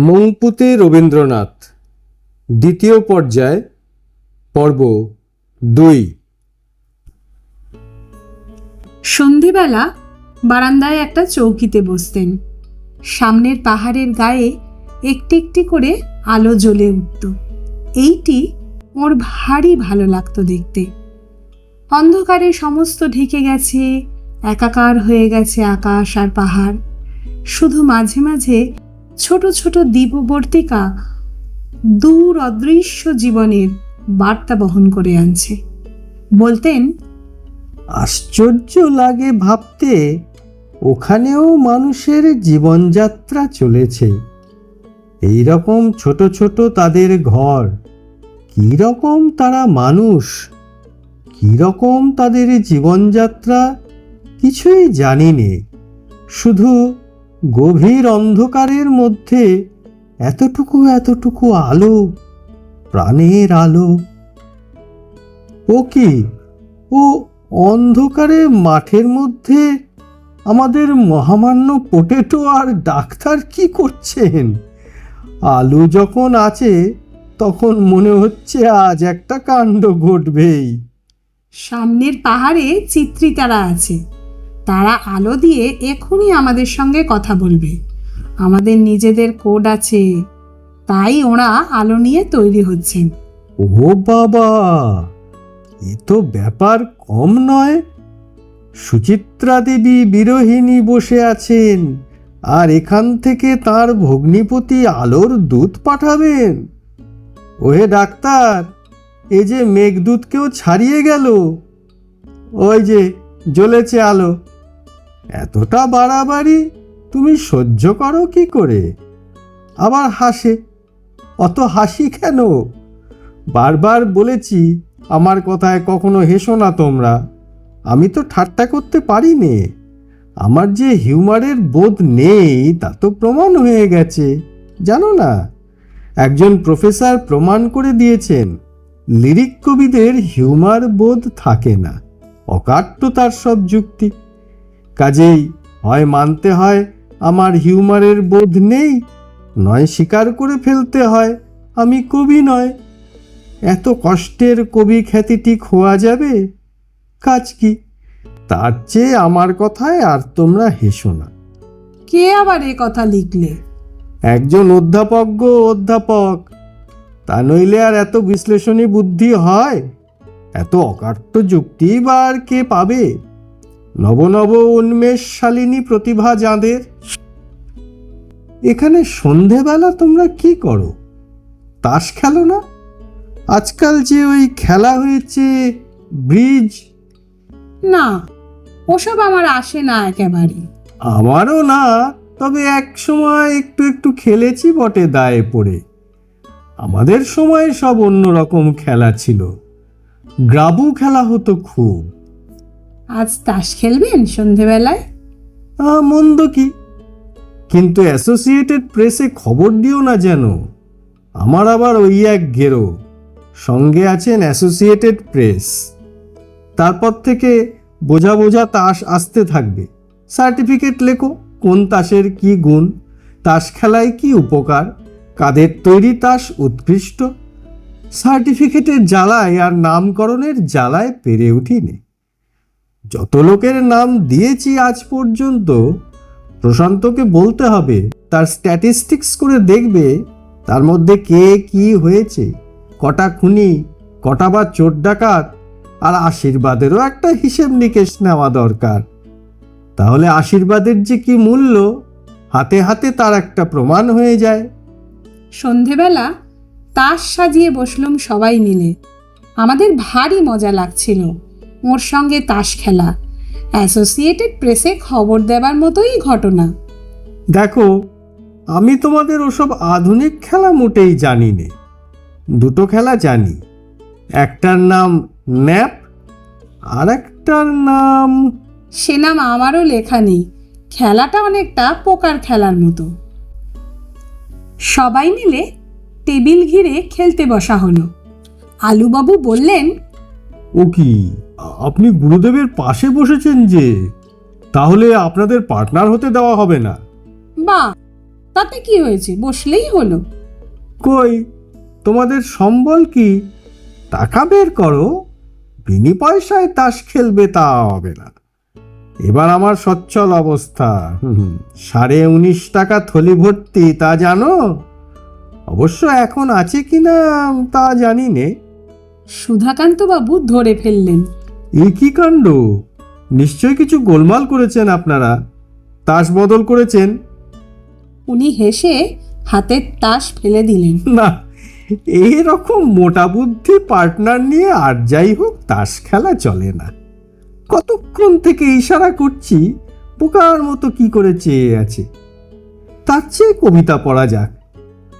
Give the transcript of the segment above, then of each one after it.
মংপুতে রবীন্দ্রনাথ, দ্বিতীয় পর্যায়, পর্ব দুই। সন্ধেবেলা বারান্দায় একটা চৌকিতে বসতেন। সামনের পাহাড়ের গায়ে একটি একটি করে আলো জ্বলে উঠত। এইটি ওর ভারী ভালো লাগতো দেখতে। অন্ধকারে সমস্ত ঢেকে গেছে, একাকার হয়ে গেছে আকাশ আর পাহাড়। শুধু মাঝে মাঝে ছোট ছোট দ্বীপবর্তিকা দূর অদৃশ্য জীবনের বার্তা বহন করে আনছে। বলতেন, আশ্চর্য লাগে ভাবতে, ওখানেও মানুষের জীবনযাত্রা চলেছে। এই রকম ছোট ছোট তাদের ঘর কী রকম তারা মানুষ কী রকম তাদের জীবনযাত্রা কিছুই জানি নে শুধু গভীর অন্ধকারের মধ্যে এতটুকু এতটুকু আলো, প্রাণের আলো। ও কি? ও অন্ধকারে মাঠের মধ্যে আমাদের মহামান্য পোটেটো আর ডাক্তার কি করছেন? আলু যখন আছে, তখন মনে হচ্ছে আজ একটা কাণ্ড ঘটবেই। সামনের পাহাড়ে চিত্রিতারা আছে। তারা আলো দিয়ে এখনই আমাদের সঙ্গে কথা বলবে। আমাদের নিজেদের কোড আছে। তাই ওরা আলো নিয়ে তৈরি হচ্ছেন। ও বাবা! এ তো ব্যাপার কম নয়। সুচিত্রা দেবী বিরোহিণী বসে আছেন। আর এখান থেকে তার ভগ্নিপতি আলোর দুধ পাঠাবেন। ওহে ডাক্তার, এ যে মেঘদূতকেও ছাড়িয়ে গেল। ওই যে জ্বলেছে আলো। এতটা বাড়াবাড়ি তুমি সহ্য করো কি করে? আবার হাসে, অত হাসি কেন? বারবার বলেছি আমার কথায় কখনো হেসো না তোমরা। আমি তো ঠাট্টা করতে পারি নে আমার যে হিউমারের বোধ নেই, তা তো প্রমাণ হয়ে গেছে। জানো না, একজন প্রফেসর প্রমাণ করে দিয়েছেন, লিরিক কবিদের হিউমার বোধ থাকে না। অকাট্য তার সব যুক্তি। কাজেই হয় মানতে হয় আমার হিউমারের বোধ নেই। নয় স্বীকার করে ফেলতে হয় আমি কবি নয়। এত কষ্টের কবি খ্যাতিটি খোয়া যাবে? কাজ কি? তার চেয়ে আমার কথায় আর তোমরা হেসো না। কে আবার এ কথা লিখলে? একজন অধ্যাপক গো অধ্যাপক। তা নইলে আর এত বিশ্লেষণী বুদ্ধি হয়? এত অকাট্য যুক্তি বা আর কে পাবে? নব নব উন্মেষশালিনী প্রতিভা যাঁদের। এখানে সন্ধেবেলা তোমরা কি করো? তাস খেলো না? আজকাল যে ওই খেলা হয়েছে ব্রিজ। না ওসব আমার আসে না একেবারে। আমারও না তবে এক সময় একটু একটু খেলেছি বটে দায়ে পড়ে। আমাদের সময় সব অন্যরকম খেলা ছিল। গ্রাবু খেলা হতো খুব। আজ তাস খেলবেন সন্ধেবেলায়? আ, মন্দ কি? কিন্তু অ্যাসোসিয়েটেড প্রেসে খবর দিও না যেন। আমার আবার ওই এক গেরো। সঙ্গে আছেন অ্যাসোসিয়েটেড প্রেস তারপর থেকে বোঝা বোঝা তাস আসতে থাকবে। সার্টিফিকেট লেখো কোন তাসের কি গুণ তাস খেলায় কি উপকার কাদের তৈরি তাস উৎকৃষ্ট। সার্টিফিকেটের জ্বালায় আর নামকরণের জ্বালায় পেরে উঠিনি। যত লোকের নাম দিয়েছি আজ পর্যন্ত, প্রশান্তকে বলতে হবে, তার স্ট্যাটিস্টিক্স করে দেখবে, তার মধ্যে কে কি হয়েছে, কটা খুনি, কটা বা চোর ডাকাত, আর আশীর্বাদেরও একটা হিসেব নিকেশ নেওয়া দরকার। তাহলে আশীর্বাদের যে কি মূল্য, হাতে হাতে তার একটা প্রমাণ হয়ে যায়। সন্ধেবেলা তাস সাজিয়ে বসলুম সবাই মিলে। আমাদের ভারী মজা লাগছিল। ওর সঙ্গে তাস খেলা। অ্যাসোসিয়েটেড প্রেসে খবর দেবার মতোই ঘটনা। দেখো আমি তোমাদের ওসব আধুনিক খেলা মোটেই জানি নে দুটো খেলা জানি। একটার নাম ন্যাপ আর একটার নাম সে নাম আমারও লেখা নেই। খেলাটা অনেকটা পোকার খেলার মতো। সবাই মিলে টেবিল ঘিরে খেলতে বসা হলো। আলুবাবু বললেন ও কি? আপনি গুরুদেবের পাশে বসেছেন যে তাহলে আপনাদের পার্টনার হতে দেওয়া হবে না। বা তাতে কি হয়েছে? বসলেই হলো। কই তোমাদের সম্বল কি? টাকা বের করো। বিনি পয়সায় তাস খেলবে তা হবে না। এবার আমার সচ্ছল অবস্থা। হুম, সাড়ে উনিশ টাকা থলি ভর্তি তা জানো? অবশ্য এখন আছে কিনা তা জানি নে। সুধাকান্ত বাবু ধরে ফেললেন। এ কি কাণ্ড? নিশ্চয় কিছু গোলমাল করেছেন আপনারা। তাস বদল করেছেন। উনি হেসে হাতের তাস ফেলে দিলেন। না এরকম মোটা বুদ্ধি পার্টনার নিয়ে আর যাই হোক তাস খেলা চলে না। কতক্ষণ থেকে ইশারা করছি পোকার মতো কি করে চেয়ে আছে। তার চেয়ে কবিতা পড়া যাক।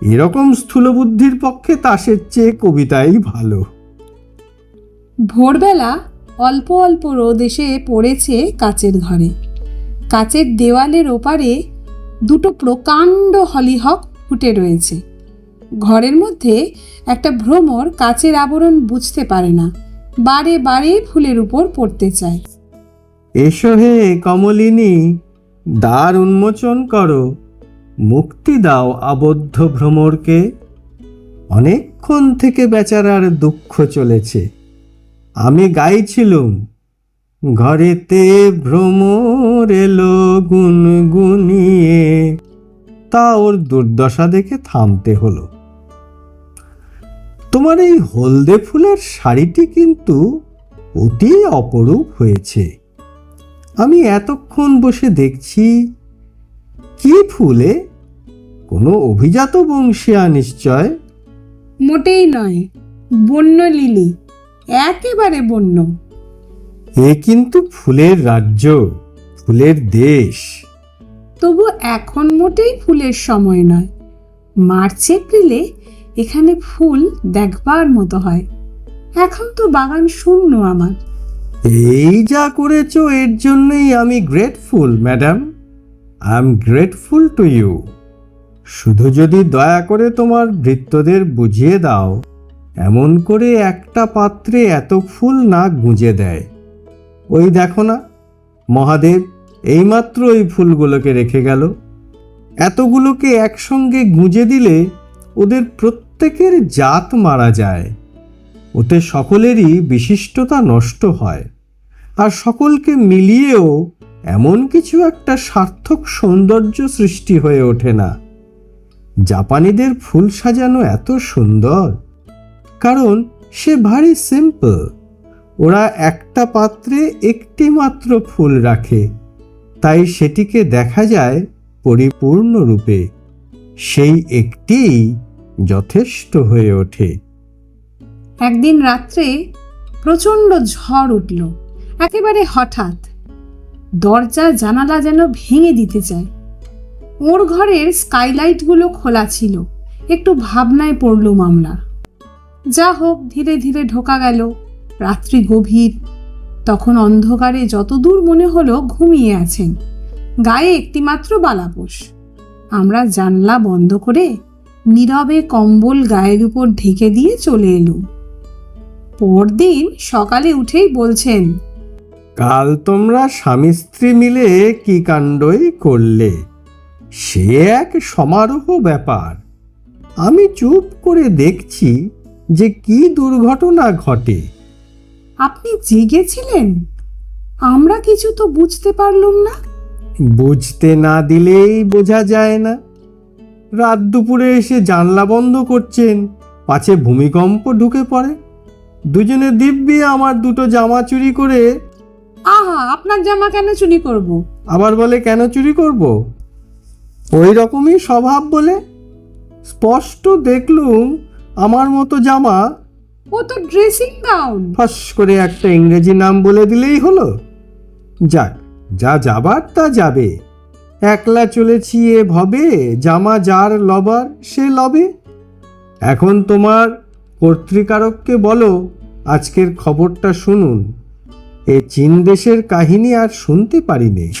এরকম স্থূল বুদ্ধির পক্ষে তাসের চেয়ে কবিতাই ভালো। ভোরবেলা অল্প অল্প রোদ এসে পড়েছে কাচের ঘরে। কাচের দেওয়ালের ওপারে দুটো প্রকাণ্ড হলিহক ফুটে রয়েছে। ঘরের মধ্যে একটা ভ্রমর কাচের আবরণ বুঝতে পারে না, বারে বারে ফুলের উপর পড়তে চায়। এসো হে কমলিনী, দ্বার উন্মোচন করো, মুক্তি দাও আবদ্ধ ভ্রমরকে। অনেকক্ষণ থেকে বেচারার দুঃখ চলেছে। আমি গাইছিলুম, ঘরেতে ভ্রমর এলো গুনগুনিয়ে তা ওর দুর্দশা দেখে থামতে হলো। তোমার এই হলদে ফুলের শাড়িটি কিন্তু অতি অপরূপ হয়েছে। আমি এতক্ষণ বসে দেখছি, কি ফুলে? কোনো অভিজাত বংশীয়া নিশ্চয়? মোটেই নয়, বন্য লিলি। একেবারে বন্য। এ কিন্তু ফুলের রাজ্য ফুলের দেশ। তবু এখন মোটেই ফুলের সময় নয়। মার্চ এপ্রিলে এখানে ফুল দেখবার মতো হয়। এখন তো বাগান শূন্য আমার। এই যা করেছ এর জন্যই আমি grateful madam I am grateful to you শুধু যদি দয়া করে তোমার ভৃত্যদের বুঝিয়ে দাও। এমন করে একটা পাত্রে এত ফুল না গুঁজে দেয়। ওই দেখো না, মহাদেব এইমাত্র ওই ফুলগুলোকে রেখে গেল। এতগুলোকে একসঙ্গে গুঁজে দিলে ওদের প্রত্যেকের জাত মারা যায়। ওতে সকলেরই বিশিষ্টতা নষ্ট হয়। আর সকলকে মিলিয়েও এমন কিছু একটা সার্থক সৌন্দর্য সৃষ্টি হয়ে ওঠে না। জাপানিদের ফুল সাজানো এত সুন্দর। কারণ সে ভারী সিম্পল ওরা একটা পাত্রে একটি মাত্র ফুল রাখে। তাই সেটিকে দেখা যায় পরিপূর্ণ রূপে সেই একটিই যথেষ্ট হয়ে ওঠে। একদিন রাত্রে প্রচণ্ড ঝড় উঠল। একেবারে হঠাৎ। দরজা জানালা যেন ভেঙে দিতে চায়। ওর ঘরের স্কাইলাইটগুলো খোলা ছিল। একটু ভাবনায় পড়লুম আমরা যা হোক ধীরে ধীরে ঢোকা গেল। রাত্রি গভীর। তখন অন্ধকারে যতদূর মনে হলো ঘুমিয়ে আছেন। গায়ে একটিমাত্র বালাপোষ আমরা জানলা বন্ধ করে নীরবে কম্বল গায়ের উপর ঢেকে দিয়ে চলে এলুম। পরদিন সকালে উঠেই বলছেন, কাল তোমরা স্বামী স্ত্রী মিলে কি কাণ্ডই করলে? সে এক সমারোহ ব্যাপার। আমি চুপ করে দেখছি যে কি দুর্ঘটনা ঘটে। আপনি জেগেছিলেন? আমরা কিছু তো বুঝতে পারলুম না। বুঝতে না দিলেই বোঝা যায় না। রাত দুপুরে এসে জানলা বন্ধ করছেন পাছে ভূমিকম্প ঢুকে পড়ে। দুজনে দিব্যি আমার দুটো জামা চুরি করে আহা আপনার জামা কেন চুরি করব। আবার বলে কেন চুরি করব? ওই রকমই স্বভাব বলে। স্পষ্ট দেখলুম আমার মতো জামা? ও তো ড্রেসিং গাউন ফস করে একটা ইংরেজি নাম বলে দিলেই হলো। যাক যা যাবার তা যাবে। একলা চলেছি এ ভবে জামা যার লবার সে লবে। এখন তোমার কর্তৃকারককে বলো আজকের খবরটা শুনুন। এ চীন দেশের কাহিনী আর শুনতে পারিনি।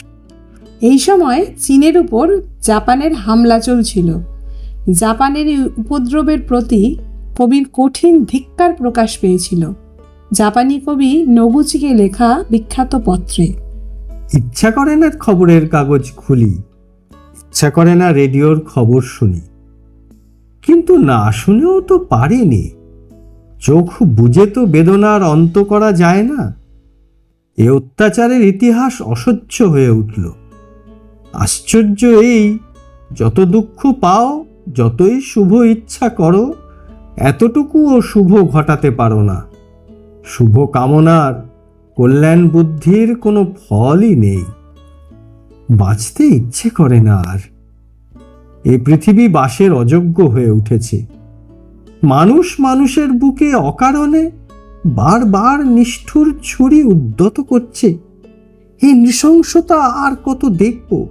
এই সময় চীনের উপর জাপানের হামলা চলছিল। জাপানের এই উপদ্রবের প্রতি কবির কঠিন ধিক্কার প্রকাশ পেয়েছিল। জাপানি কবি নগুচিকে লেখা বিখ্যাত পত্রে। ইচ্ছা করে না খবরের কাগজ খুলি। ইচ্ছা করে না রেডিওর খবর শুনি। কিন্তু না শুনেও তো পারিনি। চোখ বুঝে তো বেদনার অন্ত করা যায় না। এ অত্যাচারের ইতিহাস অসহ্য হয়ে উঠল। আশ্চর্য এই, যত দুঃখ পাও, যতই শুভ ইচ্ছা করো এতটুকুও শুভ ঘটাতে পারো না। শুভ কামনার কল্যাণ বুদ্ধির কোনো ফলই নেই। বাঁচতে ইচ্ছে করে না আর। এ পৃথিবী বাসের অযোগ্য হয়ে উঠেছে। মানুষ মানুষের বুকে অকারণে বারবার নিষ্ঠুর ছুরি উদ্যত করছে। এই নৃশংসতা আর কত দেখব?